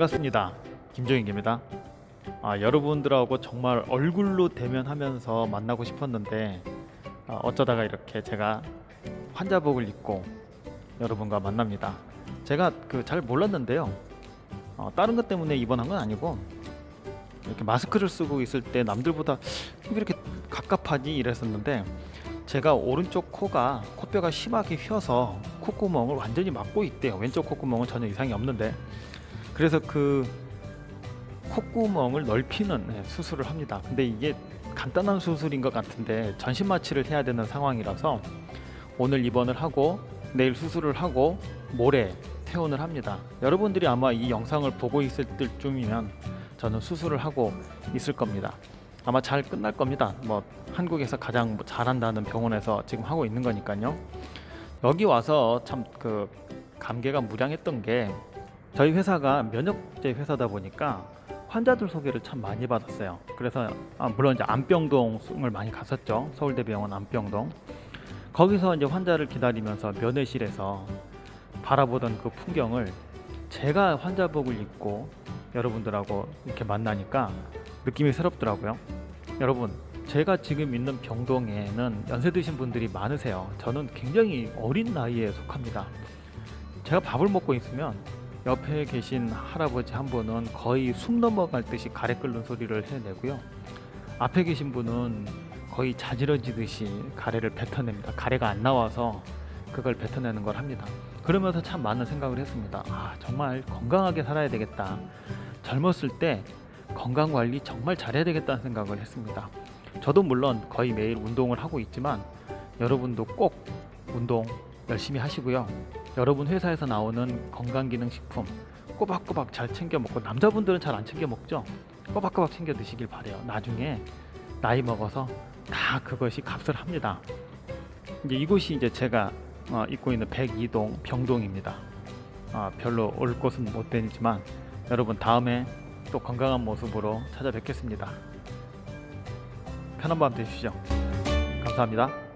반갑습니다. 김종익입니다. 아, 여러분들하고 정말 얼굴로 대면하면서 만나고 싶었는데 아, 어쩌다가 이렇게 제가 환자복을 입고 여러분과 만납니다. 제가 그 잘 몰랐는데요. 어, 다른 것 때문에 입원한 건 아니고 이렇게 마스크를 쓰고 있을 때 남들보다 왜 이렇게 갑갑하니 이랬었는데 제가 오른쪽 코가 코뼈가 심하게 휘어서 콧구멍을 완전히 막고 있대요. 왼쪽 콧구멍은 전혀 이상이 없는데 그래서 그 콧구멍을 넓히는 네, 수술을 합니다. 근데 이게 간단한 수술인 것 같은데 전신 마취를 해야 되는 상황이라서 오늘 입원을 하고 내일 수술을 하고 모레 퇴원을 합니다. 여러분들이 아마 이 영상을 보고 있을 때쯤이면 저는 수술을 하고 있을 겁니다. 아마 잘 끝날 겁니다. 뭐 한국에서 가장 뭐 잘한다는 병원에서 지금 하고 있는 거니까요. 여기 와서 참 그 감개가 무량했던 게 저희 회사가 면역제 회사다 보니까 환자들 소개를 참 많이 받았어요. 그래서 아, 물론 이제 안병동을 많이 갔었죠. 서울대병원 안병동. 거기서 이제 환자를 기다리면서 면회실에서 바라보던 그 풍경을 제가 환자복을 입고 여러분들하고 이렇게 만나니까 느낌이 새롭더라고요. 여러분, 제가 지금 있는 병동에는 연세 드신 분들이 많으세요. 저는 굉장히 어린 나이에 속합니다. 제가 밥을 먹고 있으면 옆에 계신 할아버지 한 분은 거의 숨 넘어갈 듯이 가래 끓는 소리를 해내고요. 앞에 계신 분은 거의 자지러지듯이 가래를 뱉어냅니다. 가래가 안 나와서 그걸 뱉어내는 걸 합니다. 그러면서 참 많은 생각을 했습니다. 아, 정말 건강하게 살아야 되겠다. 젊었을 때 건강 관리 정말 잘해야 되겠다는 생각을 했습니다. 저도 물론 거의 매일 운동을 하고 있지만 여러분도 꼭 운동 열심히 하시고요. 여러분 회사에서 나오는 건강기능식품 꼬박꼬박 잘 챙겨 먹고 남자분들은 잘 안 챙겨 먹죠. 꼬박꼬박 챙겨 드시길 바래요. 나중에 나이 먹어서 다 그것이 값을 합니다. 이제 이곳이 이제 제가 어, 입고 있는 102동 병동입니다. 아, 별로 올 곳은 못 되지만 여러분 다음에 또 건강한 모습으로 찾아뵙겠습니다. 편한 밤 되십시오. 감사합니다.